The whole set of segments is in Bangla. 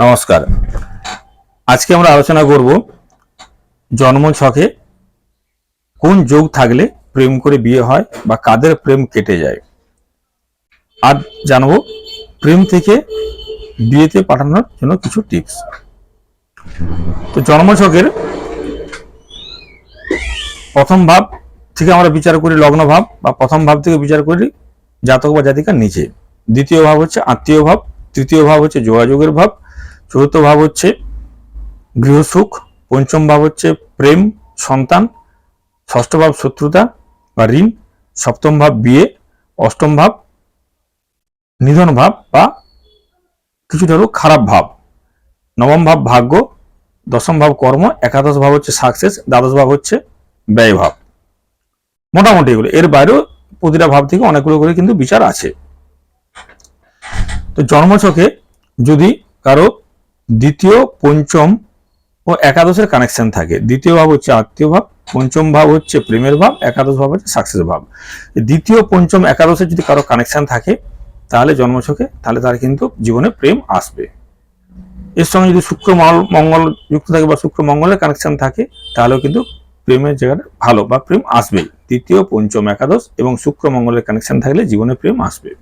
নমস্কার। আজকে আমরা আলোচনা করব জন্ম ছকে কোন যোগ থাকলে প্রেম করে বিয়ে হয় বা কাদের প্রেম কেটে যায়। আর জানব প্রেম থেকে বিয়েতে পাঠানোর জন্য কিছু টিপস। তো জন্ম ছকের প্রথম ভাব থেকে আমরা বিচার করি লগ্ন ভাব বা প্রথম ভাব থেকে বিচার করি জাতক বা জাতিকার নিচে। দ্বিতীয় ভাব হচ্ছে আত্মীয় ভাব, তৃতীয় ভাব হচ্ছে যোগাযোগের ভাব চতুর্থ ভাব হচ্ছে গৃহসুখ পঞ্চম ভাব হচ্ছে প্রেম, সন্তান, ষষ্ঠ ভাব শত্রুতা বা ঋণ, সপ্তম ভাব বিয়ে, অষ্টম ভাব নিধন ভাব বা কিছুটা হলেও খারাপ ভাব। নবম ভাব ভাগ্য, দশম ভাব কর্ম, একাদশ ভাব হচ্ছে সাকসেস দ্বাদশ ভাব হচ্ছে ব্যয় ভাব। মোটামুটি এগুলো। এর বাইরেও প্রতিটা ভাব থেকে অনেকগুলো করে কিন্তু বিচার আছে। তো জন্মছকে যদি কারও দ্বিতীয় পঞ্চম ও একাদশের কানেকশন থাকে। দ্বিতীয় ভাব হচ্ছে আত্মীয় ভাব, পঞ্চম ভাব হচ্ছে প্রেমের ভাব, একাদশ ভাব হচ্ছে সাকসেস ভাব। দ্বিতীয়, পঞ্চম একাদশের যদি কারও কানেকশন থাকে, তাহলে জন্মছকে, তাহলে তার কিন্তু জীবনে প্রেম আসবে। এর সঙ্গে যদি শুক্র, মঙ্গল- মঙ্গল যুক্ত থাকে বা শুক্র, মঙ্গলের কানেকশন থাকে, তাহলেও কিন্তু প্রেমের জায়গাটা ভালো বা প্রেম আসবেই। দ্বিতীয়, পঞ্চম, একাদশ এবং শুক্র, মঙ্গলের কানেকশন থাকলে জীবনে প্রেম আসবে।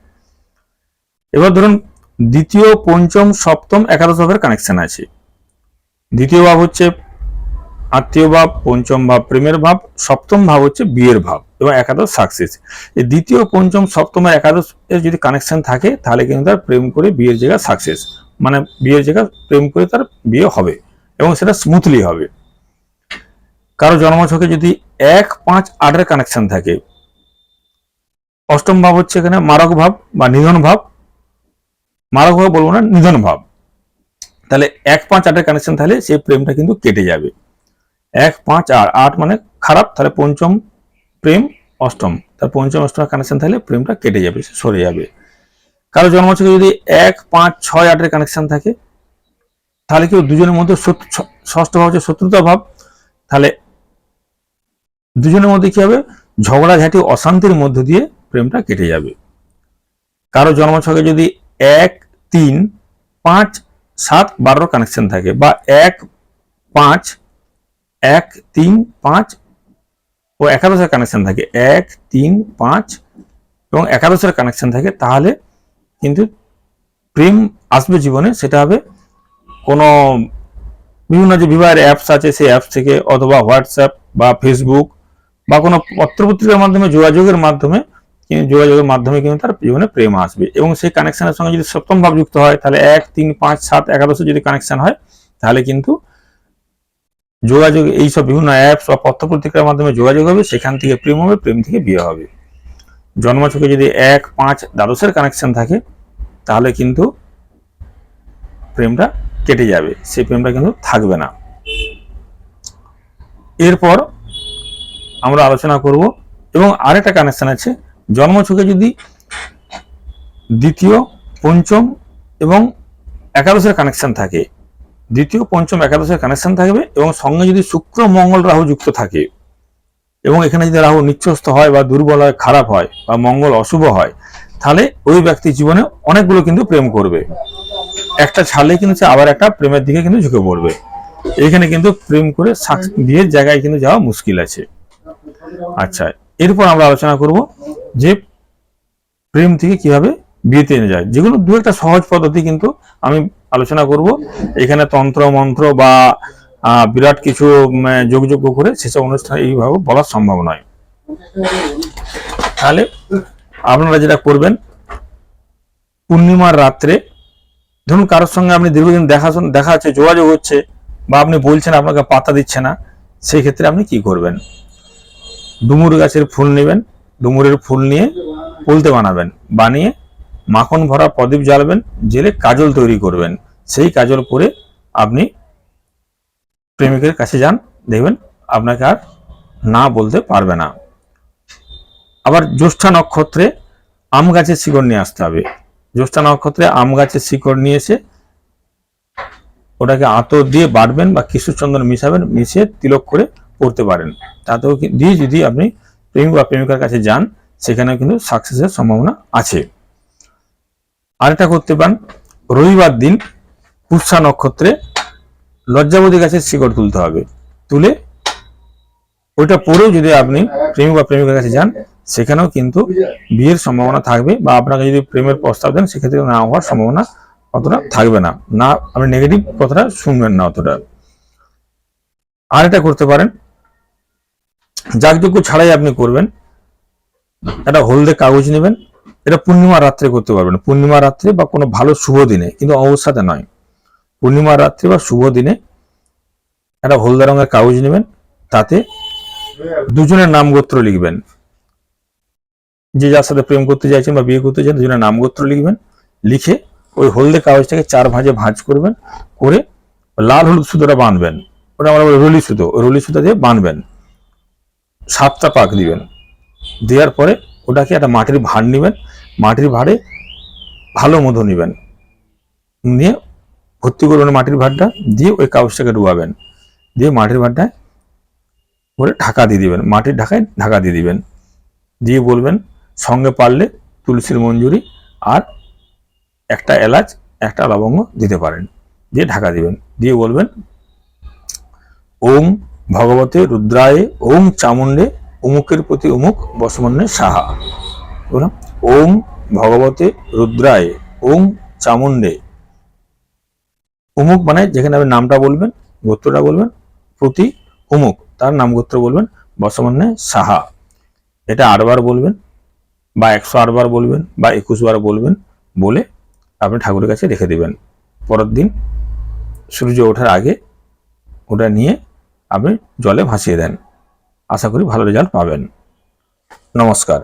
এবার ধরুন দ্বিতীয়, পঞ্চম, সপ্তম, একাদশ ভাবের কানেকশন আছে। দ্বিতীয় ভাব হচ্ছে আত্মীয় ভাব, পঞ্চম ভাব, প্রেমের ভাব, সপ্তম ভাব হচ্ছে বিয়ের ভাব এবং একাদশ সাকসেস এই দ্বিতীয়, পঞ্চম, সপ্তম একাদশ এর যদি কানেকশন থাকে, তাহলে কিন্তু তার প্রেম করে বিয়ের জায়গা সাকসেস মানে বিয়ের জায়গা প্রেম করে তার বিয়ে হবে এবং সেটা স্মুথলি হবে। কারও জন্মছকে যদি এক, পাঁচ, আটের কানেকশন থাকে, অষ্টম ভাব হচ্ছে এখানে মারক ভাব বা নিধন ভাব মারক ভাব বলব না, নিধন ভাব। তাহলে এক পাঁচ আটের কানেকশন তাহলে সেই প্রেমটা কিন্তু কেটে যাবে। এক পাঁচ আট আট মানে খারাপ, তাহলে পঞ্চম প্রেম অষ্টম। তার পঞ্চম অষ্টম কানেকশন থাকলে প্রেমটা কেটে যাবে সরে যাবে। কারও জন্মছকে যদি এক পাঁচ ছয় আটের কানেকশন থাকে, তাহলে কেউ দুজনের মধ্যে ষষ্ঠ ভাব হচ্ছে শত্রুতা ভাব? তাহলে দুজনের মধ্যে কি হবে? ঝগড়াঝাটি, অশান্তির মধ্য দিয়ে প্রেমটা কেটে যাবে। কারও জন্মছকে যদি এক, তিন, পাঁচ, সাত বারোর কানেকশন থাকে বা এক, পাঁচ, এক, তিন, পাঁচ ও একাদশের কানেকশন থাকে। এক, তিন, পাঁচ এবং একাদশের কানেকশন থাকে। তাহলে কিন্তু প্রেম আসবে জীবনে, সেটা হবে কোনো বিভিন্ন যে বিবাহের অ্যাপস আছে, সেই অ্যাপস থেকে অথবা হোয়াটসঅ্যাপ বা ফেসবুক বা কোনো পত্রপত্রিকার মাধ্যমে, যোগাযোগের মাধ্যমে যোগাযোগের মাধ্যমে কিন্তু তার জীবনে প্রেম আসবে। এবং সেই কানেকশনের সঙ্গে যদি সপ্তম ভাব যুক্ত হয়, তাহলে এক, তিন, পাঁচ, সাত, একাদশে যদি কানেকশন হয়, তাহলে কিন্তু যোগাযোগ, এইসব বিভিন্ন অ্যাপস বা পত্রপত্রিকার মাধ্যমে যোগাযোগ হবে, সেখান থেকে প্রেম হবে, প্রেম থেকে বিয়ে হবে। জন্মছকে যদি এক, পাঁচ দ্বাদশের কানেকশন থাকে, তাহলে কিন্তু প্রেমটা কেটে যাবে, সেই প্রেমটা কিন্তু থাকবে না। এরপর আমরা আলোচনা করব, এবং আরেকটা কানেকশন আছে জন্মছকে যদি দ্বিতীয়, পঞ্চম এবং একাদশের কানেকশন থাকে। দ্বিতীয়, পঞ্চম, একাদশের কানেকশন থাকবে এবং সঙ্গে যদি শুক্র, মঙ্গল রাহু যুক্ত থাকে এবং এখানে যদি রাহু নিচ্ছস্ত হয় বা দুর্বল হয়, খারাপ হয় বা মঙ্গল অশুভ হয়, তাহলে ওই ব্যক্তির জীবনে অনেকগুলো কিন্তু প্রেম করবে। একটা ছাড়লে কিন্তু সে আবার একটা প্রেমের দিকে কিন্তু ঝুঁকে পড়বে। এখানে কিন্তু প্রেম করে বিয়ের জায়গায় কিন্তু যাওয়া মুশকিল আছে। আচ্ছা এরপর আমরা আলোচনা করব যে প্রেম থেকে কীভাবে বিয়েতে এনে যায়। যেগুলো দু একটা সহজ পদ্ধতি কিন্তু আমি আলোচনা করব। এখানে তন্ত্র, মন্ত্র বা বিরাট কিছু যোগযোগ্য করে সেসব অনুষ্ঠান এইভাবে বলা সম্ভব নয়। তাহলে আপনারা যেটা করবেন, পূর্ণিমার রাত্রে, ধরুন কারোর সঙ্গে আপনি দীর্ঘদিন দেখা দেখা হচ্ছে, যোগাযোগ হচ্ছে বা আপনি বলছেন আপনাকে পাতা দিচ্ছে না, সেই ক্ষেত্রে আপনি কি করবেন? ডুমুর গাছের ফুল নেবেন, ডুমুরের ফুল নিয়ে পলতে বানাবেন, বানিয়ে মাখন ভরা প্রদীপ জ্বালবেন, জেলে কাজল তৈরি করবেন। সেই কাজল করে আপনি প্রেমিকের কাছে যান, দেখবেন আপনাকে আর না বলতে পারবে না। আবার জ্যৈষ্ঠা নক্ষত্রে আম গাছের শিকড় নিয়ে আসতে হবে। জ্যৈষ্ঠা নক্ষত্রে আম গাছের শিকড় নিয়ে এসে ওটাকে আতর দিয়ে বাটবেন বা কৃষ্ণচন্দন মিশাবেন, মিশিয়ে তিলক করে পড়তে পারেন। তাতেও দিয়ে যদি আপনি প্রেমিক বা প্রেমিকার কাছে যান সেখানে কিন্তু সাকসেসের সম্ভাবনা আছে। আরেকটা করতে পারেন, রবিবার দিন পুষ্যা নক্ষত্রে লজ্জাবতী গাছের শিকড় তুলতে হবে। তুলে ওইটা পরেও যদি আপনি প্রেমিক বা প্রেমিকার কাছে যান, সেখানেও কিন্তু বিয়ের সম্ভাবনা থাকবে বা আপনাকে যদি প্রেমের প্রস্তাব দেন, সেক্ষেত্রে না হওয়ার সম্ভাবনা অতটা থাকবে না। না, আপনি নেগেটিভ কথাটা শুনবেন না অতটা। আর এটা করতে পারেন যাগযজ্ঞ ছাড়াই আপনি করবেন, একটা হলদে কাগজ নেবেন, এটা পূর্ণিমা রাত্রে করতে পারবেন। পূর্ণিমা রাত্রে বা কোনো ভালো শুভ দিনে, কিন্তু অবস্থাতে নয়। পূর্ণিমা রাত্রে বা শুভ দিনে একটা হলদে রঙের কাগজ নেবেন, তাতে দুজনের নাম গোত্র লিখবেন। যে যার সাথে প্রেম করতে চাইছেন বা বিয়ে করতে চাইছেন, দুজনের নাম গোত্র লিখবেন, লিখে ওই হলদে কাগজটাকে চার ভাঁজে ভাঁজ করবেন, করে লাল হলুদ সুতোটা বাঁধবেন। ওটা আমরা রলি সুতো। রলি সুতো দিয়ে বাঁধবেন। সাতটা পাক দিবেন। দেওয়ার পরে ওটাকে একটা মাটির ভাঁড় নেবেন। মাটির ভাঁড়ে ভালো মধু নেবেন। নিয়ে ভর্তি করবেন মাটির ভাঁড়টা দিয়ে ওই কাগজটাকে ডুবাবেন। দিয়ে মাটির ভাঁড়টায় করে ঢাকা দিয়ে দিবেন। মাটির ঢাকায় ঢাকা দিয়ে দিবেন। দিয়ে বলবেন, সঙ্গে পারলে তুলসীর মঞ্জুরি আর একটা এলাচ, একটা লবঙ্গ দিতে পারেন। দিয়ে ঢাকা দিবেন। দিয়ে বলবেন, ওম ভগবতে রুদ্রায়ে ওম চামুণ্ডে অমুকের প্রতি অমুক বসমন্নে সাহা। ওম ভগবতে রুদ্রায়ে ওম চামুণ্ডে। অমুক মানে যেখানে আপনি নামটা বলবেন, গোত্রটা বলবেন, প্রতি অমুক তার নাম গোত্র বলবেন, বসমন্নে সাহা। এটা আটবার বলবেন, বা একশো আটবার বলবেন, বা একুশ বার বলবেন, বলে আপনি ঠাকুরের কাছে রেখে দেবেন। পরের দিন সূর্য ওঠার আগে ওটা নিয়ে আপনি জলে ভাসিয়ে দেন। আশা করি ভালো রেজাল্ট পাবেন। নমস্কার।